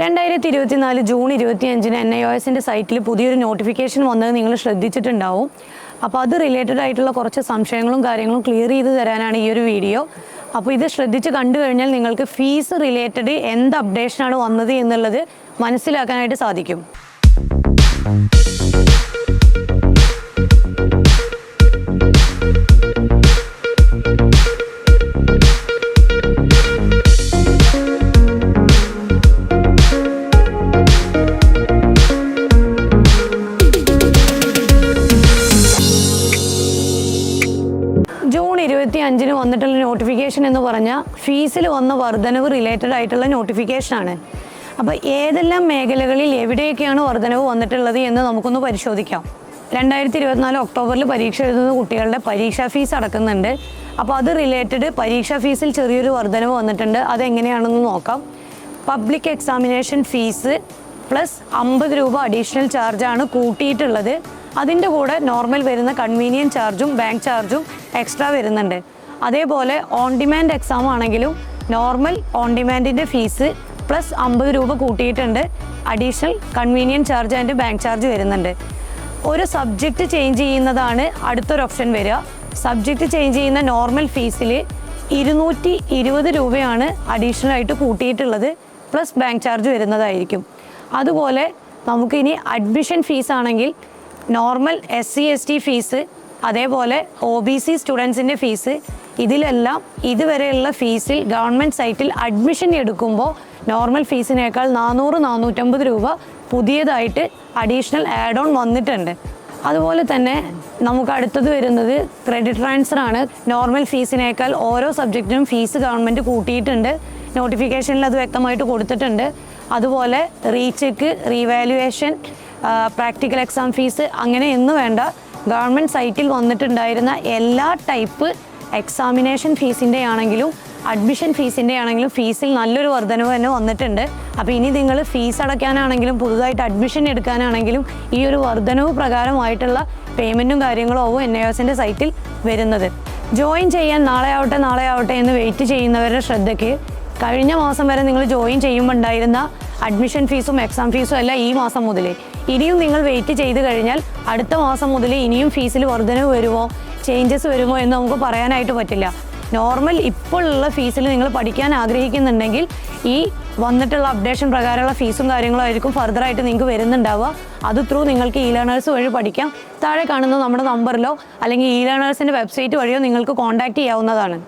രണ്ടായിരത്തി ഇരുപത്തിനാല് ജൂൺ ഇരുപത്തി അഞ്ചിന് എൻ ഐ ഒ എസിന്റെ സൈറ്റിൽ പുതിയൊരു നോട്ടിഫിക്കേഷൻ വന്നത് നിങ്ങൾ ശ്രദ്ധിച്ചിട്ടുണ്ടാവും. അപ്പോൾ അത് റിലേറ്റഡ് ആയിട്ടുള്ള കുറച്ച് സംശയങ്ങളും കാര്യങ്ങളും ക്ലിയർ ചെയ്ത് തരാനാണ് ഈ ഒരു വീഡിയോ അപ്പോൾ ഇത് ശ്രദ്ധിച്ച് കണ്ടു കഴിഞ്ഞാൽ നിങ്ങൾക്ക് ഫീസ് റിലേറ്റഡ് എന്ത് അപ്ഡേഷനാണ് വന്നത് എന്നുള്ളത് മനസ്സിലാക്കാനായിട്ട് സാധിക്കും. അഞ്ചിന് വന്നിട്ടുള്ള നോട്ടിഫിക്കേഷൻ എന്ന് പറഞ്ഞാൽ ഫീസിൽ വന്ന വർധനവ് റിലേറ്റഡ് ആയിട്ടുള്ള നോട്ടിഫിക്കേഷനാണ് അപ്പോൾ ഏതെല്ലാം മേഖലകളിൽ എവിടെയൊക്കെയാണ് വർധനവ് വന്നിട്ടുള്ളത് എന്ന് നമുക്കൊന്ന് പരിശോധിക്കാം. രണ്ടായിരത്തി ഇരുപത്തിനാല് ഒക്ടോബറിൽ പരീക്ഷ എഴുതുന്ന കുട്ടികളുടെ പരീക്ഷാ ഫീസ് അടക്കുന്നുണ്ട്. അപ്പോൾ അത് റിലേറ്റഡ് പരീക്ഷാ ഫീസിൽ ചെറിയൊരു വർധനവ് വന്നിട്ടുണ്ട്. അതെങ്ങനെയാണെന്ന് നോക്കാം. പബ്ലിക് എക്സാമിനേഷൻ ഫീസ് പ്ലസ് അമ്പത് രൂപ അഡീഷണൽ ചാർജാണ് കൂട്ടിയിട്ടുള്ളത്. അതിന്റെ കൂടെ നോർമൽ വരുന്ന കൺവീനിയൻ ചാർജും ബാങ്ക് ചാർജും എക്സ്ട്രാ വരുന്നുണ്ട്. അതേപോലെ ഓൺ ഡിമാൻഡ് എക്സാം ആണെങ്കിലും നോർമൽ ഓൺ ഡിമാൻഡിന്റെ ഫീസ് പ്ലസ് അമ്പത് രൂപ കൂട്ടിയിട്ടുണ്ട്. Additional convenience charge and bank charge വരുന്നുണ്ട്. ഒരു സബ്ജക്റ്റ് ചേഞ്ച് ചെയ്യുന്നതാണ് അടുത്തൊരു ഓപ്ഷൻ വരിക. സബ്ജക്റ്റ് ചേഞ്ച് ചെയ്യുന്ന നോർമൽ ഫീസിൽ ഇരുന്നൂറ്റി ഇരുപത് രൂപയാണ് അഡീഷണൽ ആയിട്ട് കൂട്ടിയിട്ടുള്ളത്. പ്ലസ് ബാങ്ക് ചാർജ് വരുന്നതായിരിക്കും. അതുപോലെ നമുക്കിനി അഡ്മിഷൻ ഫീസ് ആണെങ്കിൽ normal S C S T fees അതേപോലെ ഒ ബി സി സ്റ്റുഡൻസിന്റെ ഫീസ് ഇതിലെല്ലാം ഇതുവരെയുള്ള ഫീസിൽ ഗവൺമെന്റ് സൈറ്റിൽ അഡ്മിഷൻ എടുക്കുമ്പോൾ നോർമൽ ഫീസിനേക്കാൾ നാനൂറ് നാനൂറ്റമ്പത് രൂപ പുതിയതായിട്ട് അഡീഷണൽ ആഡ് ഓൺ വന്നിട്ടുണ്ട്. അതുപോലെ തന്നെ നമുക്ക് അടുത്തത് വരുന്നത് ക്രെഡിറ്റ് ട്രാൻസ്ഫർ ആണ്. നോർമൽ ഫീസിനേക്കാൾ ഓരോ സബ്ജക്റ്റിനും ഫീസ് ഗവൺമെന്റ് കൂട്ടിയിട്ടുണ്ട്. നോട്ടിഫിക്കേഷനിൽ അത് വ്യക്തമായിട്ട് കൊടുത്തിട്ടുണ്ട്. അതുപോലെ recheck revaluation practical exam fees അങ്ങനെ എന്ന് വേണ്ട ഗവൺമെന്റ് സൈറ്റിൽ വന്നിട്ടുണ്ടായിരുന്ന എല്ലാ ടൈപ്പ് എക്സാമിനേഷൻ ഫീസിന്റെ ആണെങ്കിലും അഡ്മിഷൻ ഫീസിന്റെ ആണെങ്കിലും ഫീസിൽ നല്ലൊരു വർധനവ് തന്നെ വന്നിട്ടുണ്ട്. അപ്പോൾ ഇനി നിങ്ങൾ ഫീസ് അടയ്ക്കാനാണെങ്കിലും പുതുതായിട്ട് അഡ്മിഷൻ എടുക്കാനാണെങ്കിലും ഈ ഒരു വർധനവ് പ്രകാരമായിട്ടുള്ള പേയ്മെന്റും കാര്യങ്ങളും ആവും എൻ ഐ എസിന്റെ സൈറ്റിൽ വരുന്നത്. ജോയിൻ ചെയ്യാൻ നാളെ ആവട്ടെ നാളെ ആവട്ടെ എന്ന് വെയിറ്റ് ചെയ്യുന്നവരുടെ ശ്രദ്ധയ്ക്ക് കഴിഞ്ഞ മാസം വരെ നിങ്ങൾ ജോയിൻ ചെയ്യുമ്പോൾ ഉണ്ടായിരുന്ന അഡ്മിഷൻ ഫീസും എക്സാം ഫീസും എല്ലാം ഈ മാസം മുതൽ ഇനിയും നിങ്ങൾ വെയിറ്റ് ചെയ്ത് കഴിഞ്ഞാൽ അടുത്ത മാസം മുതൽ ഇനിയും ഫീസിൽ വർധനവ് വരുമോ ചേഞ്ചസ് വരുമോ എന്ന് നമുക്ക് പറയാനായിട്ട് പറ്റില്ല. നോർമൽ ഇപ്പോൾ ഉള്ള ഫീസിൽ നിങ്ങൾ പഠിക്കാൻ ആഗ്രഹിക്കുന്നുണ്ടെങ്കിൽ ഈ വന്നിട്ടുള്ള അപ്ഡേഷൻ പ്രകാരമുള്ള ഫീസും കാര്യങ്ങളും ആയിരിക്കും ഫർദറായിട്ട് നിങ്ങൾക്ക് വരുന്നുണ്ടാവുക. അത് ത്രൂ നിങ്ങൾക്ക് ഇ ലേണേഴ്സ് വഴി പഠിക്കാം. താഴെ കാണുന്ന നമ്മുടെ നമ്പറിലോ അല്ലെങ്കിൽ ഇ ലേണേഴ്സിന്റെ വെബ്സൈറ്റ് വഴിയോ നിങ്ങൾക്ക് കോൺടാക്റ്റ് ചെയ്യാവുന്നതാണ്.